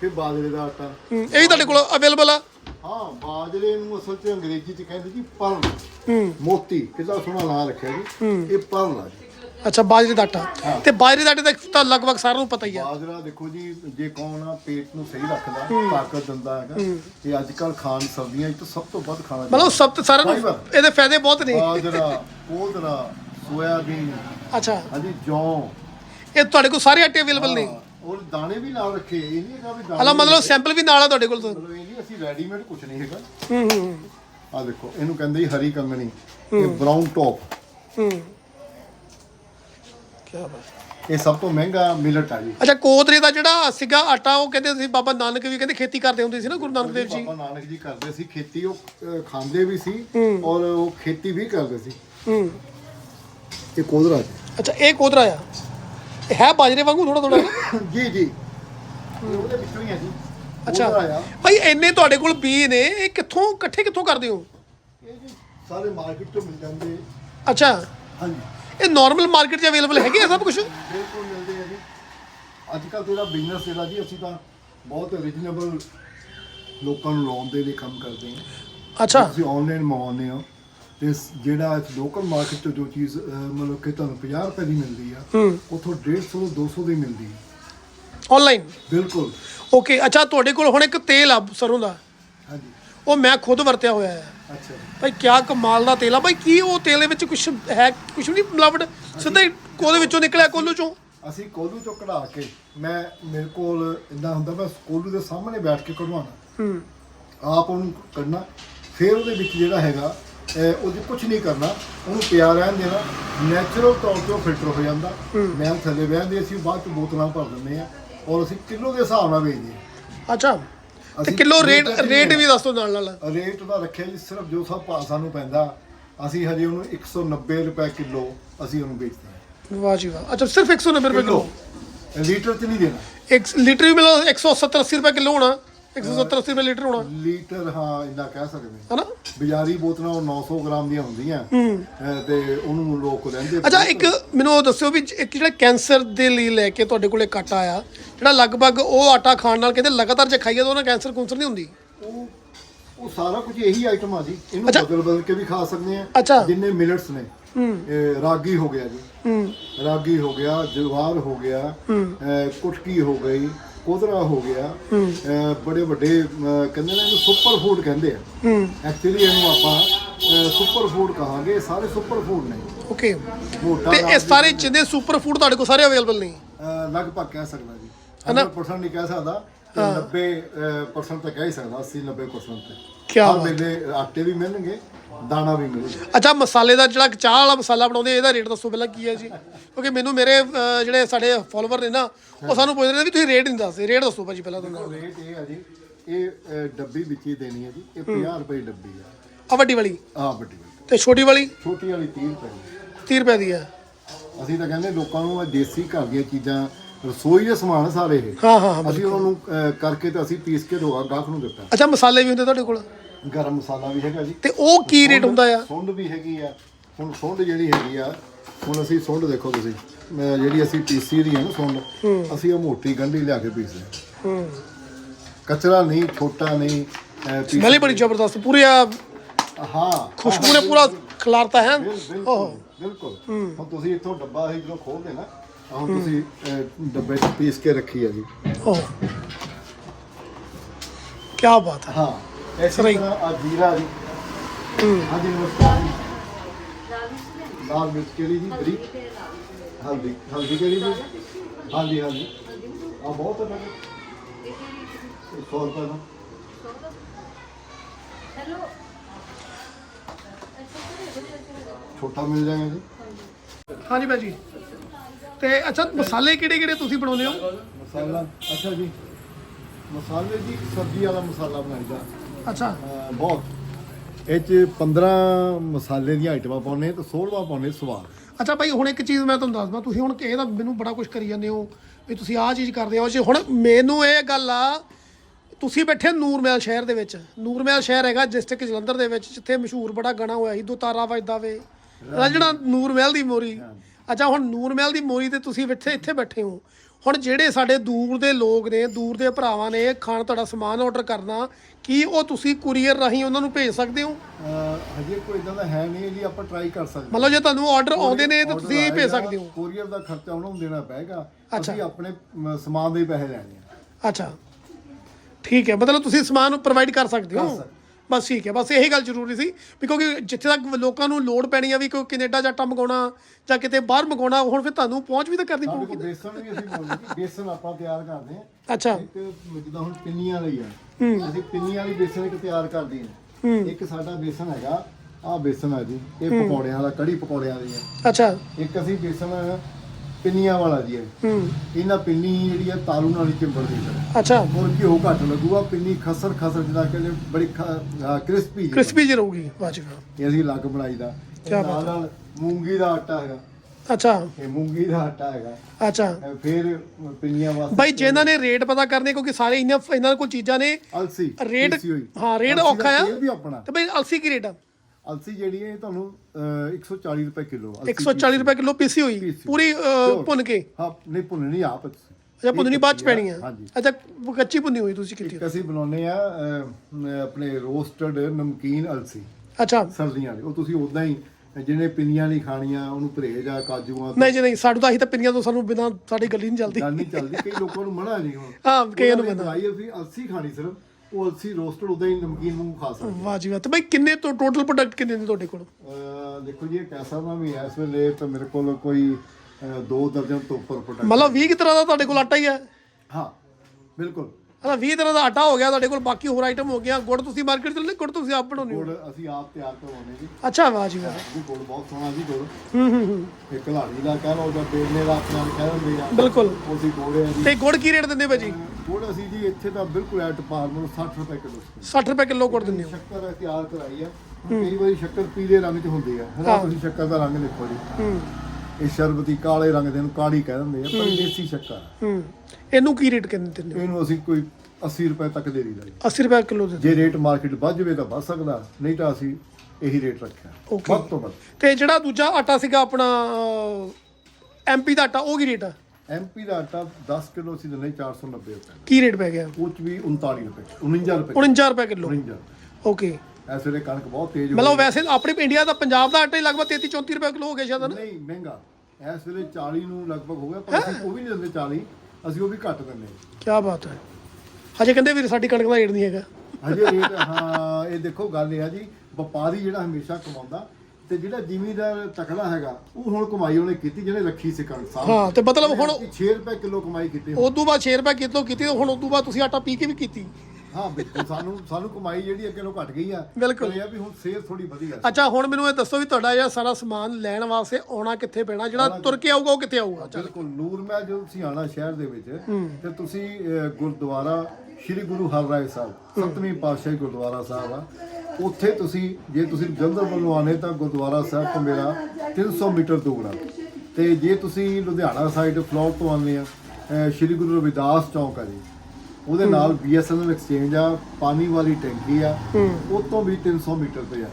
ਫਿਰ ਬਾਜਰੇ ਦਾ ਆਟਾ। ਇਹ ਵੀ ਤੁਹਾਡੇ ਕੋਲ ਅਵੇਲੇਬਲ ਆ? ਹਾਂ ਬਾਜਰੇ ਨੂੰ ਅਸਲ 'ਚ ਅੰਗਰੇਜ਼ੀ 'ਚ ਕਹਿੰਦੇ ਜੀ ਪਰਲ। ਹੂੰ। ਮੋਤੀ ਕਿਹਦਾ ਸੋਹਣਾ ਨਾਂ ਰੱਖਿਆ ਜੀ। ਇਹ ਪਰਲ ਆ ਜੀ। ਅੱਛਾ ਬਾਜਰੇ ਦਾ ਆਟਾ। ਤੇ ਬਾਜਰੇ ਦਾ ਆਟੇ ਦਾ ਤਾਂ ਲਗਭਗ ਸਾਰਿਆਂ ਨੂੰ ਪਤਾ ਹੀ ਆ। ਬਾਜਰਾ ਦੇਖੋ ਜੀ ਜੇ ਕੌਣ ਆ ਪੇਟ ਨੂੰ ਸਹੀ ਰੱਖਦਾ ਤਾਕਤ ਦਿੰਦਾ ਹੈਗਾ। ਇਹ ਅੱਜ ਕੱਲ ਖਾਣ ਸਰਦੀਆਂ 'ਚ ਤਾਂ ਸਭ ਤੋਂ ਵੱਧ ਖਾਣਾ ਮਤਲਬ ਸਭ ਤੋਂ ਸਾਰਿਆਂ ਨੂੰ। ਇਹਦੇ ਫਾਇਦੇ ਬਹੁਤ ਨੇ। ਬਾਜਰਾ ਕੋਦਰਾ ਸੋਇਆਬੀਨ। ਅੱਛਾ। ਹਾਂਜੀ ਜੌਂ। ਇਹ ਤੁਹਾਡੇ ਕੋਲ ਸਾਰੇ ਆਟੇ ਅਵੇਲੇਬਲ ਨੇ? ਔਰ ਦਾਣੇ ਵੀ ਨਾਲ ਰੱਖੇ ਇਹ ਨਹੀਂ ਹੈਗਾ ਵੀ ਦਾਣੇ ਹਲਾ ਮਤਲਬ ਸੈਂਪਲ ਵੀ ਨਾਲ ਆ ਤੁਹਾਡੇ ਕੋਲ ਤਾਂ? ਮਤਲਬ ਇਹ ਨਹੀਂ ਅਸੀਂ ਰੈਡੀਮੇਡ ਕੁਝ ਨਹੀਂ ਹੈਗਾ। ਹੂੰ ਹੂੰ ਆ ਦੇਖੋ ਇਹਨੂੰ ਕਹਿੰਦੇ ਜੀ ਹਰੀ ਕੰਗਣੀ ਇਹ ਬ੍ਰਾਊਨ ਟੌਪ ਹੂੰ। ਕੀ ਬਾਤ। ਇਹ ਸਭ ਤੋਂ ਮਹਿੰਗਾ ਮਿਲਟ ਆ ਜੀ। ਅੱਛਾ ਕੋਦਰੇ ਦਾ ਜਿਹੜਾ ਸੀਗਾ ਆਟਾ ਉਹ ਕਹਿੰਦੇ ਸੀ ਬਾਬਾ ਨਾਨਕ ਵੀ ਕਹਿੰਦੇ ਖੇਤੀ ਕਰਦੇ ਹੁੰਦੇ ਸੀ ਨਾ ਗੁਰੂ ਨਾਨਕ ਦੇਵ ਜੀ। ਬਾਬਾ ਨਾਨਕ ਜੀ ਕਰਦੇ ਸੀ ਖੇਤੀ ਉਹ ਅਹ, ਖਾਂਦੇ ਵੀ ਸੀ ਔਰ ਉਹ ਖੇਤੀ ਵੀ ਕਰਦੇ ਸੀ। ਹੂੰ। ਇਹ ਕੋਦਰਾ ਜੀ। ਅੱਛਾ ਇਹ ਕੋਦਰਾ ਆ। ਹੈ ਬਾਜਰੇ ਵਾਂਗੂ ਥੋੜਾ ਥੋੜਾ ਜੀ ਜੀ। ਉਹਦੇ ਵਿੱਚੋਂ ਹੀ ਆ ਜੀ। ਅੱਛਾ। ਭਾਈ ਇੰਨੇ ਤੁਹਾਡੇ ਕੋਲ ਬੀ ਨੇ ਇਹ ਕਿੱਥੋਂ ਇਕੱਠੇ ਕਿੱਥੋਂ ਕਰਦੇ ਹੋ? ਇਹ ਜੀ ਸਾਰੇ ਮਾਰਕੀਟ ਤੋਂ ਮਿਲ ਜਾਂਦੇ। ਅੱਛਾ। ਹਾਂਜੀ। ਇਹ ਨਾਰਮਲ ਮਾਰਕੀਟ 'ਚ ਅਵੇਲੇਬਲ ਹੈਗੇ ਆ ਸਭ ਕੁਝ ਬਿਲਕੁਲ ਮਿਲਦੇ ਆ ਜੀ। ਅੱਜ ਕੱਲ ਜਿਹੜਾ ਬਿਜ਼ਨਸ ਜਿਹੜਾ ਜੀ ਅਸੀਂ ਤਾਂ ਬਹੁਤ ਰੀਜਨੇਬਲ ਲੋਕਾਂ ਨੂੰ ਲਾਉਣ ਦੇ ਲਈ ਕੰਮ ਕਰਦੇ ਹਾਂ ਅੱਛਾ। ਤੁਸੀਂ ਆਨਲਾਈਨ ਮੰਗਵਾਉਂਦੇ ਹੋ। ਤੇ ਸ- ਜਿਹੜਾ ਲੋਕਲ ਮਾਰਕੀਟ ਤੋਂ ਜੋ ਚੀਜ਼ ਮਤਲਬ ਕਿ ਤੁਹਾਨੂੰ 50 ਰੁਪਏ ਦੀ ਮਿਲਦੀ ਆ ਉਥੋਂ 150 200 ਦੀ ਮਿਲਦੀ ਆਨਲਾਈਨ ਬਿਲਕੁਲ। ਓਕੇ ਅੱਛਾ ਤੁਹਾਡੇ ਕੋਲ ਹੁਣ ਇੱਕ ਤੇਲ ਆ ਸਰੋਂ ਦਾ ਹਾਂਜੀ। ਉਹ ਮੈਂ ਖੁਦ ਵਰਤਿਆ ਹੋਇਆ ਹੈ। ਅੱਛਾ। ਭਾਈ ਕਿਆ ਕਮਾਲ ਦਾ ਤੇਲ ਆ। ਭਾਈ ਕੀ ਉਹ ਤੇਲ ਦੇ ਵਿੱਚ ਕੁਝ ਹੈ ਕੁਝ ਨਹੀਂ ਮਿਲਾਵਟ? ਸਿੱਧਾ ਹੀ ਉਹਦੇ ਵਿੱਚੋਂ ਨਿਕਲਿਆ ਕੋਲੂ ਚੋਂ? ਅਸੀਂ ਕੋਲੂ ਚੋਂ ਕਢਾ ਕੇ ਮੈਂ ਮੇਰੇ ਕੋਲ ਇਦਾਂ ਹੁੰਦਾ ਮੈਂ ਕੋਲੂ ਦੇ ਸਾਹਮਣੇ ਬੈਠ ਕੇ ਕਢਵਾਉਣਾ ਹੂੰ। ਆਪ ਉਹਨੂੰ ਕੱਢਣਾ ਫਿਰ ਉਹਦੇ ਵਿੱਚ ਜਿਹੜਾ ਹੈਗਾ ਉਹਦੇ ਕੁਝ ਨਹੀਂ ਕਰਨਾ ਉਹਨੂੰ ਪਿਆ ਰਹਿਣ ਦੇਣਾ ਨੈਚੁਰਲ ਤੌਰ ਤੇ ਉਹ ਫਿਲਟਰ ਹੋ ਜਾਂਦਾ। ਮੈਂ ਥੱਲੇ ਬਹਿੰਦੇ ਅਸੀਂ ਬਾਅਦ ਚ ਬੋਤਲਾਂ ਭਰ ਦਿੰਦੇ ਆ ਔਰ ਅਸੀਂ ਕਿਲੋ ਦੇ ਹਿਸਾਬ ਨਾਲ ਵੇਚਦੇ ਹਾਂ। ਅੱਛਾ ਤੇ ਕਿਲੋ ਰੇਟ ਰੇਟ ਵੀ ਦੱਸ ਦਿਓ ਨਾਲ ਨਾਲ। ਰੇਟ ਉਹਦਾ ਰੱਖਿਆ ਜੀ ਸਿਰਫ ਜੋ ਸਭ ਭਾਅ ਸਾਨੂੰ ਪੈਂਦਾ ਅਸੀਂ ਹਜੇ ਉਹਨੂੰ 190 ਰੁਪਏ ਕਿਲੋ ਅਸੀਂ ਉਹਨੂੰ ਵੇਚਦੇ ਹਾਂ। ਵਾਹ ਜੀ ਵਾਹ। ਅੱਛਾ ਸਿਰਫ 190 ਰੁਪਏ ਕਿਲੋ। ਲੀਟਰ ਚ ਨਹੀਂ ਦੇਣਾ। ਇੱਕ ਲੀਟਰ ਵੀ ਮਿਲੋ 170 80 ਰੁਪਏ ਕਿਲੋ ਹੋਣਾ। 170 80 ਰੁਪਏ ਲੀਟਰ ਹੋਣਾ। ਲੀਟਰ ਹਾਂ ਇੰਨਾ ਕਹਿ ਸਕਦੇ ਹਾਂ। ਹਨਾ? ਬਾਜ਼ਾਰੀ ਬੋਤਲਾਂ ਉਹ 900 ਗ੍ਰਾਮ ਦੀਆਂ ਹੁੰਦੀਆਂ। ਅਹ ਤੇ ਉਹਨੂੰ ਲੋਕ ਲੈਂਦੇ। ਅੱਛਾ ਇੱਕ ਮੈਨੂੰ ਉਹ ਦੱਸਿਓ ਵੀ ਇੱਕ ਜਿਹੜਾ ਕੈਂਸਰ ਦੇ ਲਈ ਲੈ ਕੇ ਤੁਹਾਡੇ ਕੋਲੇ ਇੱਕ ਆਟਾ ਆ ਜਿਹੜਾ ਲਗਭਗ ਉਹ ਆਟਾ ਖਾਣ ਨਾਲ ਕਹਿੰਦੇ ਲਗਾਤਾਰ ਜੇ ਖਾਈਏ ਤਾਂ ਉਹਨਾਂ ਕੈਂਸਰ ਕੁੰਸਰ ਨਹੀਂ ਹੁੰਦੀ। ਉਹ ਉਹ ਸਾਰਾ ਕੁਝ ਇਹੀ ਆਈਟਮ ਆ ਜੀ। ਇਹਨੂੰ। ਬਦਲ ਬਦਲ ਕੇ ਵੀ ਖਾ ਸਕਦੇ ਆ। ਜਿੰਨੇ ਮਿਲਟਸ ਨੇ। ਇਹ ਰਾਗੀ ਹੋ ਗਿਆ ਜੀ। ਹੂੰ। ਰਾਗੀ ਹੋ ਗਿਆ ਜਵਾਰ ਹੋ ਗਿਆ। ਅਹ ਕੁਟਕੀ ਹੋ ਗਈ। ਕੋਦਰਾ ਹੋ ਗਿਆ ਅਹ ਬੜੇ ਵੱਡੇ ਅਹ ਕਹਿੰਦੇ ਨੇ ਇਹਨੂੰ ਸੁਪਰ ਫੂਡ ਕਹਿੰਦੇ ਆ। ਐਕਚੁਅਲੀ ਇਹਨੂੰ ਆਪਾਂ ਸੁਪਰ ਫੂਡ ਕਹਾਂਗੇ ਇਹ ਸਾਰੇ ਸੁਪਰ ਫੂਡ ਨੇ। ਓਕੇ ਮੋਟਾ ਤੇ ਇਹ ਸਾਰੇ ਜਿੰਨੇ ਸੁਪਰ ਫੂਡ ਤੁਹਾਡੇ ਕੋਲ ਸਾਰੇ ਅਵੇਲੇਬਲ ਨੇ? ਅਹ ਲਗਭਗ ਕਹਿ ਸਕਦਾ ਜੀ। ਹਨਾ? 100% ਨਹੀਂ ਕਹਿ ਸਕਦਾ ਤੇ 90% ਤਾਂ ਕਹਿ ਹੀ ਸਕਦਾ 80 90% ਤੇ। ਕਿਆ ਹਰ ਬਾਤ। ਵੇਲੇ ਆਟੇ ਵੀ ਮਿਲਣਗੇ ਦਾਣਾ ਵੀ ਮਿਲੂਗਾ ਅੱਛਾ ਮਸਾਲੇ ਦਾ ਜਿਹੜਾ ਚਾਹ ਵਾਲਾ ਮਸਾਲਾ ਬਣਾਉਂਦੇ ਇਹਦਾ ਰੇਟ ਦੱਸੋ ਪਹਿਲਾਂ ਕੀ ਹੈ ਜੀ? ਕਿਉਂਕਿ ਮੈਨੂੰ ਮੇਰੇ ਅਹ, ਜਿਹੜੇ ਸਾਡੇ ਫਾਲੋਵਰ ਨੇ ਨਾ ਉਹ ਸਾਨੂੰ ਪੁੱਛਦੇ ਨੇ ਵੀ ਤੁਸੀਂ ਰੇਟ ਨਹੀਂ ਦੱਸਦੇ। ਰੇਟ ਦੱਸੋ ਭਾਜੀ ਪਹਿਲਾਂ ਤੁਹਾਨੂੰ। ਰੇਟ ਇਹ ਆ ਜੀ ਇਹ ਡੱਬੀ ਵਿੱਚ ਹੀ ਦੇਣੀ ਹੈ ਜੀ। ਇਹ 50 ਰੁਪਏ ਦੀ ਡੱਬੀ ਆ। ਆ ਵੱਡੀ ਵਾਲੀ? ਆਹ ਵੱਡੀ ਵੱਡੀ ਤੇ ਛੋਟੀ ਵਾਲੀ? ਛੋਟੀ ਵਾਲੀ 30 ਰੁਪਏ ਦੀ। 30 ਰੁਪਏ ਦੀ ਹੈ। ਅਸੀਂ ਤਾਂ ਕਹਿੰਦੇ ਲੋਕਾਂ ਨੂੰ ਇਹ ਦੇਸੀ ਘਰ ਦੀਆਂ ਚੀਜ਼ਾਂ ਰਸੋਈ ਦੇ ਸਮਾਨ ਸਾਰੇ ਇਹ। ਹਾਂ ਹਾਂ ਹਾਂ ਅਸੀਂ ਉਹਨਾਂ ਨੂੰ ਕਰਕੇ ਤਾਂ ਅਸੀਂ ਪੀਸ ਕੇ ਦੋਗਾ ਗਾਹਕ ਨੂੰ ਦਿੱਤਾ। ਅੱਛਾ ਮਸਾਲੇ ਵੀ ਹੁੰਦੇ ਤੁਹਾਡੇ ਕੋਲ? ਗਰਮ ਮਸਾਲਾ ਵੀ ਹੈਗਾ ਜੀ। ਤੇ ਉਹ ਕੀ ਰੇਟ ਹੁੰਦਾ ਆ? ਸੁੰਡ ਵੀ ਹੈਗੀ ਆ। ਹੁਣ ਸੁੰਡ ਜਿਹੜੀ ਹੈਗੀ ਆ ਹੁਣ ਅਸੀਂ ਸੁੰਡ ਦੇਖੋ ਤੁਸੀਂ। ਅਹ ਜਿਹੜੀ ਅਸੀਂ ਪੀਸੀ ਦੀ ਹੈ ਨਾ ਸੁੰਡ ਅਸੀਂ ਉਹ ਮੋਟੀ ਗੰਢੀ ਲਿਆ ਕੇ ਪੀਸਦੇ ਹਾਂ। ਕਚਰਾ ਨਹੀਂ ਛੋਟਾ ਨਹੀਂ ਅਹ ਪੀਸ- ਸਮੈਲ ਹੀ ਬੜੀ ਜ਼ਬਰਦਸਤ ਪੂਰੀ ਆ ਹਾਂ ਖੁਸ਼ਬੂ ਨੇ ਪੂਰਾ ਖਿਲਾਰਤਾ ਹੈ। ਬਿਲ- ਬਿਲਕੁਲ। ਬਿਲਕੁਲ ਹੁਣ ਤੁਸੀਂ ਇੱਥੋਂ ਡੱਬਾ ਹੀ ਜਦੋਂ ਖੋਲਦੇ ਨਾ ਹੁਣ ਤੁਸੀਂ ਅਹ, ਡੱਬੇ 'ਚ ਪੀਸ ਕੇ ਰੱਖੀ ਆ ਜੀ। ਓਹ। ਕੀ ਬਾਤ ਹੈ। ਹਾਂ। ਇਸੇ ਸਹੀ। ਤਰ੍ਹਾਂ ਆ ਜੀਰਾ ਜੀ। ਹੂੰ। ਹਾਂਜੀ ਨਮਸਕਾਰ ਜੀ। ਲਾਲ ਮਿਰਚ ਕਿਹੜੀ ਜੀ? ਬਰੀ ਹਲਦੀ। ਹਲਦੀ ਕਿਹੜੀ ਜੀ? ਹਾਂਜੀ ਹਾਂਜੀ। ਆ ਬਹੁਤ ਹੈ ਜੀ 100 ਰੁਪਏ ਦਾ। ਛੋਟਾ ਮਿਲ ਜਾਏਗਾ ਜੀ। ਹਾਂਜੀ ਭਾਜੀ। ਤੇ ਅੱਛਾ ਮਸਾਲੇ ਕਿਹੜੇ ਕਿਹੜੇ ਤੁਸੀਂ ਬਣਾਉਂਦੇ ਹੋ? ਮਸਾਲਾ। ਅੱਛਾ ਜੀ। ਮਸਾਲੇ ਜੀ ਸਬਜ਼ੀ ਵਾਲਾ ਮਸਾਲਾ ਬਣਾਈਦਾ। ਅੱਛਾ। ਬਹੁਤ। ਇਹ ਚ 15 ਮਸਾਲੇ ਦੀਆਂ ਆਈਟਮਾਂ ਪਾਉਣੇ ਤੇ 16ਵਾਂ ਪਾਉਣੇ ਸਵਾਦ। ਅੱਛਾ ਭਾਈ ਹੁਣ ਇੱਕ ਚੀਜ਼ ਮੈਂ ਤੁਹਾਨੂੰ ਦੱਸਦਾ ਤੁਸੀਂ ਹੁਣ ਇਹਦਾ ਮੈਨੂੰ ਬੜਾ ਕੁਝ ਕਰੀ ਜਾਂਦੇ ਹੋ ਵੀ ਤੁਸੀਂ ਆਹ ਚੀਜ਼ ਕਰਦੇ ਹੋ। ਜੇ ਹੁਣ ਮੈਨੂੰ ਇਹ ਗੱਲ ਆ ਤੁਸੀਂ ਬੈਠੇ ਨੂਰਮਹਿਲ ਸ਼ਹਿਰ ਦੇ ਵਿੱਚ। ਨੂਰਮਹਿਲ ਸ਼ਹਿਰ ਹੈਗਾ ਡਿਸਟ੍ਰਿਕਟ ਜਲੰਧਰ ਦੇ ਵਿੱਚ ਜਿੱਥੇ ਮਸ਼ਹੂਰ ਬੜਾ ਗਾਣਾ ਹੋਇਆ ਸੀ ਦੋ ਤਾਰਾ ਵੱਜਦਾ ਵੇ। ਜਿਹੜਾ ਨੂਰਮਹਿਲ ਦੀ ਮੋਰੀ। ਅੱਛਾ ਹੁਣ ਨੂਰਮਹਿਲ ਦੀ ਮੋਰੀ ਤੇ ਤੁਸੀਂ ਬੈਠੇ ਇੱਥੇ ਬੈਠੇ ਹੋ। ਹੁਣ ਜਿਹੜੇ ਸਾਡੇ ਦੂਰ ਦੇ ਲੋਕ ਨੇ ਦੂਰ ਦੇ ਭਰਾਵਾਂ ਨੇ ਖਾਣ ਤੁਹਾਡਾ ਸਮਾਨ ਆਰਡਰ ਕਰਨਾ ਕੀ ਉਹ ਤੁਸੀਂ ਕੁਰੀਅਰ ਰਾਹੀਂ ਉਹਨਾਂ ਨੂੰ ਭੇਜ ਸਕਦੇ ਹੋ? ਅਹ ਹਜੇ ਕੋਈ ਇਦਾਂ ਦਾ ਹੈ ਨਹੀਂ ਜੀ ਆਪਾਂ ਟਰਾਈ ਕਰ ਸਕਦੇ ਮਤਲਬ ਜੇ ਤੁਹਾਨੂੰ ਆਰਡਰ ਆਉਂਦੇ ਨੇ ਤਾਂ ਤੁਸੀਂ ਭੇਜ ਸਕਦੇ ਹੋ। ਕੋਰੀਅਰ ਦਾ ਖਰਚਾ ਉਹਨਾਂ ਨੂੰ ਦੇਣਾ ਅੱਛਾ। ਅਸੀਂ ਆਪਣੇ ਸਮਾਨ ਦੇ ਹੀ ਪੈਸੇ ਲੈਣੇ ਆ। ਅੱਛਾ। ਠੀਕ ਹੈ ਮਤਲਬ ਤੁਸੀਂ ਸਮਾਨ ਪ੍ਰੋਵਾਈਡ ਕਰ ਸਕਦੇ ਹੋ। ਬਸ ਠੀਕ ਹੈ ਬਸ ਇਹੀ ਗੱਲ ਜ਼ਰੂਰੀ ਸੀ ਵੀ ਕਿਉਂਕਿ ਜਿੱਥੇ ਤੱਕ ਲੋਕਾਂ ਨੂੰ ਲੋੜ ਪੈਣੀ ਆ ਵੀ ਕੋਈ ਕੈਨੇਡਾ ਜਾਂ ਆਟਾ ਮੰਗਾਉਣਾ ਜਾਂ ਕਿਤੇ ਬਾਹਰ ਮੰਗਾਉਣਾ ਹੁਣ ਫਿਰ ਤੁਹਾਨੂੰ ਪਹੁੰਚ ਵੀ ਤਾਂ ਕਰਨੀ ਪਊਗੀ। ਬੇਸਣ ਵੀ ਅਸੀਂ ਬਣਾਉਂਦੇ ਜੀ ਬੇਸਣ ਆਪਾਂ ਤਿਆਰ ਕਰਦੇ ਆ ਅੱਛਾ। ਇੱਕ ਜਿੱਦਾਂ ਹੁਣ ਪਿੰਨੀਆਂ ਲਈ ਆ। ਅਸੀਂ ਪਿੰਨੀਆਂ ਵਾਲੀ ਬੇਸਣ ਇੱਕ ਤਿਆਰ ਕਰਦੇ ਆ ਇੱਕ ਸਾਡਾ ਬੇਸਣ ਹੈਗਾ ਆਹ ਬੇਸਣ ਆ ਜੀ ਇਹ ਪਕੌੜਿਆਂ ਵਾਲਾ ਕੜੀ ਪਕੌੜਿਆਂ ਦੀ ਆ। ਅੱਛਾ। ਇੱਕ ਅਸੀਂ ਬੇਸਣ ਪਿੰਨੀਆਂ ਵਾਲਾ ਜੀ। ਹੂੰ। ਇਹਨਾਂ ਪਿੰਨੀ ਜਿਹੜੀ ਆ ਤਾਲੂ ਨਾਲ ਹੀ ਚਿੰਬੜਦੀ ਹੈ ਅੱਛਾ। ਹੋਰ ਘਿਓ ਘੱਟ ਲੱਗੂਗਾ ਪਿੰਨੀ ਖਸਰ ਖਸਰ ਜਿਹੜਾ ਕਹਿੰਦੇ ਬੜੀ ਕ੍ਰਿਸਪੀ ਕ੍ਰਿਸਪੀ ਜਿਹੀ ਰਹੂਗੀ। ਵਾਜਬ ਇਹ ਅਸੀਂ ਅਲੱਗ ਬਣਾਈਦਾ ਕਿਆ ਇਹ ਨਾਲ ਨਾਲ ਮੂੰਗੀ ਦਾ ਆਟਾ ਹੈਗਾ। ਅੱਛਾ। ਇਹ ਮੂੰਗੀ ਦਾ ਆਟਾ ਹੈਗਾ। ਅੱਛਾ। ਫਿਰ ਪਿੰਨੀਆਂ ਵਾਸਤੇ ਬਾਈ ਜਿਨ੍ਹਾਂ ਨੇ ਰੇਟ ਪਤਾ ਕਰਨੇ ਕਿਉਂਕਿ ਸਾਰੇ ਇਹਨਾਂ ਇਹਨਾਂ ਕੋਲ ਚੀਜ਼ਾਂ ਨੇ। ਅਲਸੀ ਰੇਟ। ਹਾਂ ਰੇਟ ਦਾ ਔਖਾ ਆ। ਤੇ ਬਈ ਅਲਸੀ ਕੀ ਰੇਟ ਆ? ਅਲਸੀ ਜਿਹੜੀ ਹੈ ਇਹ ਤੁਹਾਨੂੰ ਅਹ, 140 ਰੁਪਏ ਕਿਲੋ 140 ਰੁਪਏ ਕਿਲੋ ਪੀਸੀ ਹੋਈ ਪੀਸੀ। ਪੂਰੀ ਭੁੰਨ ਕੇ? ਹਾਂ ਨਹੀਂ ਭੁੰਨਣੀ ਆਪ ਅੱਛਾ ਭੁੰਨਣੀ ਬਾਅਦ ਚ ਪੈਣੀ ਆ? ਹਾਂਜੀ। ਅੱਛਾ ਕੱਚੀ ਭੁੰਨੀ ਹੋਈ ਤੁਸੀਂ ਕੀਤੀ ਇੱਕ ਅਸੀਂ ਬਣਾਉਨੇ ਆ ਅਹ, ਆਪਣੇ ਰੋਸਟਡ ਨਮਕੀਨ ਅਲਸੀ। ਅੱਛਾ। ਸਰਦੀਆਂ ਵਾਲੀ ਉਹ ਤੁਸੀਂ ਉਦਾਂ ਹੀ ਜਿਹਨੇ ਪਿੰਨੀਆਂ ਨਹੀਂ ਖਾਣੀਆਂ ਉਹਨੂੰ ਪਰਹੇਜ ਆ ਕਾਜੂਆਂ ਤੋਂ। ਨਹੀਂ ਜੀ ਨਹੀਂ ਸਾਡੂ ਤਾਂ ਅਸੀਂ ਤਾਂ ਪਿੰਨੀਆਂ ਤੋਂ ਸਾਨੂੰ ਬਿਨਾਂ ਸਾਡੀ ਗੱਲ ਹੀ ਨਹੀਂ ਚੱਲਦੀ। ਗੱਲ ਨਹੀਂ ਚੱਲਦੀ ਕਈ ਲੋਕਾਂ ਨੂੰ ਮਨਾ ਨਹੀਂ ਹੁਣ। ਹਾਂ ਕਈਆਂ ਨੂੰ ਉਹਨਾਂ ਪਤਾ ਨੇ ਦਵਾਈ ਅਸੀਂ ਅਲਸੀ ਖਾਣੀ ਸਿਰਫ। ਉਹ ਅਲਸੀ ਰੋਸਟਡ ਉਦਾਂ ਹੀ ਨਮਕੀਨ ਨੂੰ ਖਾ ਸਕਦੇ ਵਾਹ ਜੀ ਵਾਹ। ਤੇ ਬਈ ਕਿੰਨੇ ਤੋਂ ਟੋਟਲ ਪ੍ਰੋਡਕਟ ਕਿੰਨੇ ਨੇ ਤੁਹਾਡੇ ਕੋਲ? ਅਹ, ਦੇਖੋ ਜੀ ਇਹ ਕੈਸਾ ਨਾ ਵੀ ਇਸ ਵੇਲੇ ਤਾਂ ਮੇਰੇ ਕੋਲ ਕੋਈ ਅਹ, ਦੋ ਦਰਜਨ ਤੋਂ ਉੱਪਰ ਪ੍ਰੋਡਕਟ ਮਤਲਬ 20 ਕੁ ਤਰ੍ਹਾਂ ਦਾ ਤੁਹਾਡੇ ਕੋਲ ਆਟਾ ਹੀ ਹੈ? ਹਾਂ ਬਿਲਕੁਲ। ਹਨਾ 20 ਤਰ੍ਹਾਂ ਦਾ ਆਟਾ ਹੋ ਗਿਆ ਤੁਹਾਡੇ ਕੋਲ ਬਾਕੀ ਹੋਰ ਆਈਟਮ ਹੋ ਗਿਆ। ਗੁੜ ਤੁਸੀਂ ਮਾਰਕੀਟ ਚ ਲੈਂਦੇ ਗੁੜ ਤੁਸੀਂ ਆਪ ਬਣਾਉਂਦੇ ਹੋ? ਗੁੜ ਅਸੀਂ ਆਪ ਤਿਆਰ ਕਰਵਾਉਂਦੇ ਜੀ। ਅੱਛਾ ਵਾਹ ਜੀ ਵਾਹ। ਜੀ ਗੁੜ ਬਹੁਤ ਸੋਹਣਾ ਜੀ ਗੁੜ। ਹੂੰ ਹੂੰ ਹੂੰ। ਇਹ ਕਲਾੜੀ ਦਾ ਕਹਿ ਲਓ ਜਾਂ ਬੇਲਨੇ ਦਾ ਆਪਣੇ ਕਹਿ ਦਿੰਦੇ ਆ। ਬਿਲਕੁਲ। ਉਹ ਅਸੀਂ ਗੋੜੇ ਆ ਜੀ। ਤੇ ਗੁੜ ਕੀ ਰੇਟ ਦਿੰਦੇ ਭਾਜੀ? ਗੁੜ ਅਸੀਂ ਜੀ ਇੱਥੇ ਤਾਂ ਬਿਲਕੁਲ ਐਟ ਪਾਰ ਨੂੰ 60 ਰੁਪਏ ਕਿਲੋ 60 ਰੁਪਏ ਕਿਲੋ ਗੁੜ ਦਿੰਦੇ ਹੋ। ਸ਼ੱਕਰ ਤਿਆਰ ਕਰਾਈ ਆ। ਕਈ ਵਾਰੀ ਸ਼ੱਕਰ ਪੀਲੇ ਰੰਗ 'ਚ ਹੁੰਦੀ ਆ। ਹੁਣ ਤੁਸੀਂ ਸ਼ੱਕਰ ਦਾ ਰੰਗ ਦੇਖੋ ਜੀ। ਹੂੰ। ਇਹ ਸ਼ਰਬਤੀ ਕਾਲੇ ਰੰਗ ਦੇ ਨੂੰ ਕਾਲੀ ਕਹਿ ਦਿੰਦੇ ਆ ਪਰ ਦੇਸੀ ਸ਼ੱਕਰ। ਹੂੰ। ਇਹਨੂੰ ਕੀ ਰੇਟ ਦਿੰਦੇ ਹੋ? ਇਹਨੂੰ ਅਸੀਂ ਕੋਈ 80 ਰੁਪਏ ਤੱਕ ਦੇ ਦਈਦਾ ਜੀ। 80 ਰੁਪਏ ਕਿਲੋ ਦੇ ਜੇ ਰੇਟ ਮਾਰਕੀਟ ਵੱਧ ਜਾਵੇ ਤਾਂ ਵੱਧ ਸਕਦਾ ਨਹੀਂ ਤਾਂ ਅਸੀਂ ਇਹੀ ਰੇਟ ਰੱਖਿਆ. ਵੱਧ ਤੋਂ ਵੱਧ। ਤੇ ਜਿਹੜਾ ਦੂਜਾ ਆਟਾ ਸੀਗਾ ਆਪਣਾ ਐਮਪੀ ਦਾ ਆਟਾ ਉਹ ਕੀ ਰੇਟ ਆ? ਐਮਪੀ ਦਾ ਆਟਾ 10 ਕਿਲੋ ਸੀ ਦਿੰਦੇ 490 ਰੁਪਏ। ਕੀ ਰੇਟ ਪੈ ਗਿਆ? ਉਹ ਚ ਵੀ 39 ਰੁਪਏ 49 ਰੁਪਏ। 49 ਰੁਪਏ ਕਿਲੋ। 49 ਓਕੇ। ਇਸ ਵੇਲੇ ਕਣਕ ਬਹੁਤ ਤੇਜ਼ ਹੋ ਮਤਲਬ ਵੈਸੇ ਆਪਣੀ ਇੰਡੀਆ ਦਾ ਪੰਜਾਬ ਦਾ ਆਟਾ ਹੀ ਲਗਭਗ 33 34 ਰੁਪਏ ਕਿਲੋ ਹੋ ਗਿਆ ਸ਼ਾਇਦ ਨਾ? ਨਹੀਂ ਮਹਿੰਗਾ। ਇਸ ਵੇਲੇ 40 ਨੂੰ ਲਗਭਗ ਹੋ ਗਿਆ ਪਰ ਅਸੀਂ ਉਹ ਵੀ ਨਹੀਂ ਦਿੰਦੇ 40 ਅਸੀਂ ਉਹ ਵੀ ਘੱਟ ਦਿੰਦੇ ਕੀ ਬਾਤ ਹੈ। ਹਜੇ ਕਹਿੰਦੇ ਵੀਰ ਸਾਡੀ ਕਣਕ ਦਾ ਰੇਟ ਨਹੀਂ ਹੈਗਾ। ਹਜੇ ਰੇਟ ਹਾਂ ਇਹ ਦੇਖੋ ਗੱਲ ਇਹ ਆ ਜੀ ਵਪਾਰੀ ਜਿਹੜਾ ਹਮੇਸ਼ਾ ਕਮਾਉਂਦਾ ਤੇ ਜਿਹੜਾ ਜ਼ਿਮੀਦਾਰ ਤਕੜਾ ਹੈਗਾ ਉਹ ਹੁਣ ਕਮਾਈ ਉਹਨੇ ਕੀਤੀ ਜਿਹਨੇ ਰੱਖੀ ਸੀ ਕਣਕ ਸਾਹਿਬ ਹਾਂ ਤੇ ਮਤਲਬ ਹੁਣ 6 ਰੁਪਏ ਕਿਲੋ ਕਮਾਈ ਕੀਤੀ ਉਦੋਂ ਬਾਅਦ 6 ਰੁਪਏ ਕਿਲੋ ਕੀਤੀ ਤੇ ਹੁਣ ਉਦੋਂ ਬਾਅਦ ਤੁਸੀਂ ਆਟਾ ਪੀ ਕੇ ਵੀ ਕੀਤੀ। ਹਾਂ ਬਿਲਕੁਲ ਸਾਨੂੰ ਸਾਨੂੰ ਕਮਾਈ ਜਿਹੜੀ ਅੱਗੇ ਨੂੰ ਘਟ ਗਈ ਆ। ਬਿਲਕੁਲ। ਇਹ ਆ ਵੀ ਹੁਣ ਸੇਲ ਥੋੜੀ ਵਧੀਆ ਅੱਛਾ ਹੁਣ ਮੈਨੂੰ ਇਹ ਦੱਸੋ ਵੀ ਤੁਹਾਡਾ ਜਿਹੜਾ ਸਾਰਾ ਸਮਾਨ ਲੈਣ ਵਾਸਤੇ ਆਉਣਾ ਕਿੱਥੇ ਪੈਣਾ ਜਿਹੜਾ ਤੁਰ ਕੇ ਆਊਗਾ ਉਹ ਕਿੱਥੇ ਆਊਗਾ? ਬਿਲਕੁਲ ਨੂਰ ਮਹਿਲ ਜਦੋਂ ਤੁਸੀਂ ਆਣਾ ਸ਼ਹਿਰ ਦੇ ਵਿੱਚ ਤੇ ਤੁਸੀਂ ਗੁਰਦੁਆਰਾ ਸ੍ਰੀ ਗੁਰੂ ਹਰਰਾਏ ਸਾਹਿਬ ਸਤਵੀਂ ਪਾਤਸ਼ਾਹੀ ਗੁਰਦੁਆਰਾ ਸਾਹਿਬ ਆ। ਉੱਥੇ ਤੁਸੀਂ ਜੇ ਤੁਸੀਂ ਜਲੰਧਰ ਵੱਲੋਂ ਆਨੇ ਤਾਂ ਗੁਰਦੁਆਰਾ ਸਾਹਿਬ ਤੋਂ ਮੇਰਾ 300 ਮੀਟਰ ਦੂਰ ਆ। ਤੇ ਜੇ ਤੁਸੀਂ ਲੁਧਿਆਣਾ ਸਾਈਡ ਫਲੋਰ ਤੋਂ ਆਉਂਦੇ ਆ ਸ੍ਰੀ ਗੁਰੂ ਰਵਿਦਾਸ ਚੌਂਕ ਆ ਜੀ ਉਹਦੇ ਨਾਲ ਬੀਐਸਐਨਐਲ ਐਕਸਚੇਂਜ ਆ ਪਾਣੀ ਵਾਲੀ ਟੈਂਕੀ ਆ ਉਹ ਤੋਂ ਵੀ 300 ਮੀਟਰ ਤੇ ਆ।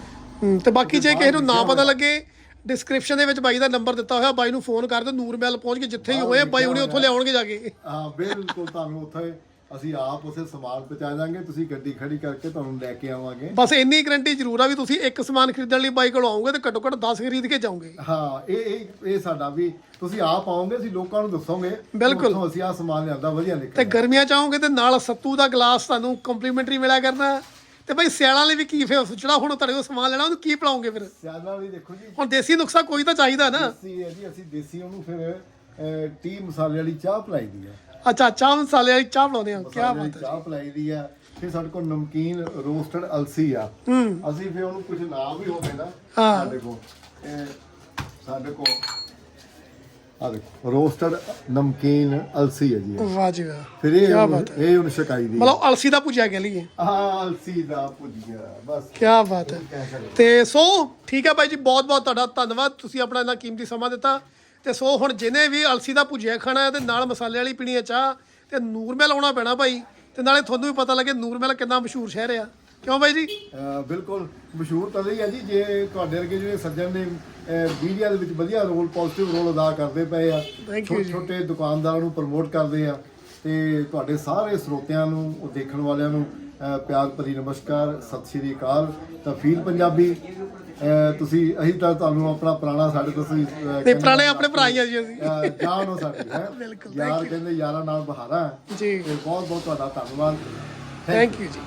ਤੇ ਬਾਕੀ ਜੇ ਕਿਸੇ ਨੂੰ ਨਾ ਪਤਾ ਲੱਗੇ ਡਿਸਕ੍ਰਿਪਸ਼ਨ ਦੇ ਵਿੱਚ ਬਾਈ ਦਾ ਨੰਬਰ ਦਿੱਤਾ ਹੋਇਆ ਬਾਈ ਨੂੰ ਫੋਨ ਕਰ ਦਿਓ ਨੂਰ ਮਹਿਲ ਪਹੁੰਚ ਕੇ ਜਿੱਥੇ ਹੀ ਹੋਏ ਬਾਈ ਹੁਣੇ ਉੱਥੋਂ ਲਿਆਉਣਗੇ ਜਾ ਕੇ। ਹਾਂ ਬਿਲਕੁਲ ਤੁਹਾਨੂੰ ਉੱਥੇ ਅਸੀਂ ਆਪ ਉਸੇ ਸਮਾਨ ਪਹੁੰਚਾ ਦਾਂਗੇ ਤੁਸੀਂ ਗੱਡੀ ਖੜੀ ਕਰਕੇ ਤੁਹਾਨੂੰ ਲੈ ਕੇ ਆਵਾਂਗੇ। ਬਸ ਇੰਨੀ ਗਰੰਟੀ ਜ਼ਰੂਰ ਆ ਵੀ ਤੁਸੀਂ ਇੱਕ ਸਮਾਨ ਖਰੀਦਣ ਲਈ ਬਾਈ ਕੋਲ ਆਓਗੇ ਤੇ ਘੱਟੋ ਘੱਟ 10 ਖਰੀਦ ਕੇ ਜਾਓਗੇ। ਹਾਂ ਇਹ ਇਹ ਇਹ ਸਾਡਾ ਵੀ ਤੁਸੀਂ ਆਪ ਆਓਗੇ ਅਸੀਂ ਲੋਕਾਂ ਨੂੰ ਦੱਸੋਗੇ ਬਿਲਕੁਲ। ਉੱਥੋਂ ਅਸੀਂ ਆ ਸਮਾਨ ਲਿਆਂਦਾ ਵਧੀਆ ਤੇ ਗਰਮੀਆਂ ਚਾਹੋਗੇ ਤੇ ਨਾਲ ਸੱਤੂ ਦਾ ਗਲਾਸ ਤੁਹਾਨੂੰ ਕੰਪਲੀਮੈਂਟਰੀ ਮਿਲਿਆ ਕਰਨਾ। ਤੇ ਬਾਈ ਸਿਆਲਾਂ ਲਈ ਵੀ ਕੀ ਫੇ ਜਿਹੜਾ ਹੁਣ ਤੁਹਾਡੇ ਕੋਲ ਸਮਾਨ ਲੈਣਾ ਉਹਨੂੰ ਕੀ ਪਿਲਾਓਗੇ ਫਿਰ? ਸਿਆਲਾਂ ਵੀ ਦੇਖੋ ਜੀ। ਹੁਣ ਦੇਸੀ ਨੁਕਸਾ ਕੋਈ ਤਾਂ ਚਾਹੀਦਾ ਨਾ। ਦੇਸੀ ਹੈ ਜੀ ਅਸੀਂ ਦੇਸੀ ਉਹਨੂੰ ਫਿਰ ਟੀ ਮਸਾਲੇ ਵਾਲੀ ਚਾਹ ਪਲਾਈ ਦੀ ਹੈ ਅੱਛਾ ਚਾਹ ਮਸਾਲੇ ਵਾਲੀ ਚਾਹ ਬਣਾਉਂਦੇ ਆ ਕੀ ਮਸਾਲੇ ਵਾਲੀ ਬਾਤ ਹੈ ਚਾਹ ਪਲਾਈ ਦੀ ਆ। ਫਿਰ ਸਾਡੇ ਕੋਲ ਨਮਕੀਨ ਰੋਸਟਡ ਅਲਸੀ ਆ। ਹੂੰ। ਅਸੀਂ ਫਿਰ ਉਹਨੂੰ ਕੁਝ ਨਾਮ ਵੀ ਹੋਵੇ ਨਾ ਹਾਂ। ਸਾਡੇ ਕੋਲ ਇਹ ਸਾਡੇ ਕੋਲ ਆ ਦੇਖੋ ਰੋਸਟਡ ਨਮਕੀਨ ਅਲਸੀ ਹੈ ਜੀ ਇਹ। ਵਾਹ ਜੀ ਵਾਹ। ਫਿਰ ਇਹ ਕਿਆ ਉਹਨੂੰ- ਬਾਤ ਇਹ ਉਹਨੂੰ ਸ਼ਕਾਈ ਦੀ ਮਤਲਬ ਅਲਸੀ ਦਾ ਭੁਜਿਆ ਕਹਿ ਲਈਏ। ਹਾਂ ਅਲਸੀ ਦਾ ਭੁਜੀਆ ਬਸ। ਕੀ ਬਾਤ ਹੈ। ਕਹਿ ਸਕਦੇ। ਤੇ ਸੋ ਠੀਕ ਹੈ ਬਾਈ ਜੀ ਬਹੁਤ ਬਹੁਤ ਤੁਹਾਡਾ ਧੰਨਵਾਦ। ਤੁਸੀਂ ਆਪਣਾ ਇੰਨਾ ਕੀਮਤੀ ਸਮਾਂ ਦਿੱਤਾ। ਤੇ ਸੋ ਹੁਣ ਜਿਹਨੇ ਵੀ ਅਲਸੀ ਦਾ ਭੁਜਿਆ ਖਾਣਾ ਹੈ ਤੇ ਨਾਲ ਮਸਾਲੇ ਵਾਲੀ ਪੀਣੀ ਹੈ ਚਾਹ ਤੇ ਨੂਰਮਹਿਲ ਆਉਣਾ ਪੈਣਾ ਭਾਈ। ਤੇ ਨਾਲੇ ਤੁਹਾਨੂੰ ਵੀ ਪਤਾ ਲੱਗੇ ਨੂਰਮਹਿਲ ਕਿੰਨਾ ਮਸ਼ਹੂਰ ਸ਼ਹਿਰ ਆ। ਕਿਉਂ ਬਾਈ ਜੀ? ਬਿਲਕੁਲ ਮਸ਼ਹੂਰ ਤਾਂ ਹੀ ਹੈ ਜੀ। ਜੇ ਤੁਹਾਡੇ ਵਰਗੇ ਜਿਹੜੇ ਸੱਜਣ ਨੇ ਮੀਡੀਆ ਦੇ ਵਿੱਚ ਵਧੀਆ ਰੋਲ ਪੋਜ਼ਿਟਿਵ ਰੋਲ ਅਦਾ ਕਰਦੇ ਪਏ ਆ ਛੋਟੇ। ਛੋਟੇ ਦੁਕਾਨਦਾਰਾਂ ਨੂੰ ਪ੍ਰਮੋਟ ਕਰਦੇ ਆ ਤੇ ਤੁਹਾਡੇ ਸਾਰੇ ਸਰੋਤਿਆਂ ਨੂੰ ਉਹ ਦੇਖਣ ਵਾਲਿਆਂ ਨੂੰ ਪਿਆਰ ਭਰੀ ਨਮਸਕਾਰ ਸਤਿ ਸ਼੍ਰੀ ਅਕਾਲ। ਤਾਂ ਫੀਲ ਪੰਜਾਬੀ। ਤੁਸੀਂ ਅਸੀਂ ਤਾਂ ਤੁਹਾਨੂੰ ਆਪਣਾ ਪੁਰਾਣਾ ਸਾਡੇ ਤੋਂ ਤੁਸੀਂ ਤੇ ਪੁਰਾਣੇ ਆਪਣੇ ਭਰਾ ਹੀ ਆ ਜੀ ਅਸੀਂ। ਜਾਨ ਹੋ ਸਾਡੀ ਹੈ। ਬਿਲਕੁਲ, ਯਾਰ ਕਹਿੰਦੇ ਯਾਰਾਂ ਨਾਲ ਬਹਾਰਾ ਜੀ। ਤੇ ਬਹੁਤ ਬਹੁਤ ਤੁਹਾਡਾ ਧੰਨਵਾਦ। ਥੈਂਕ ਯੂ ਜੀ।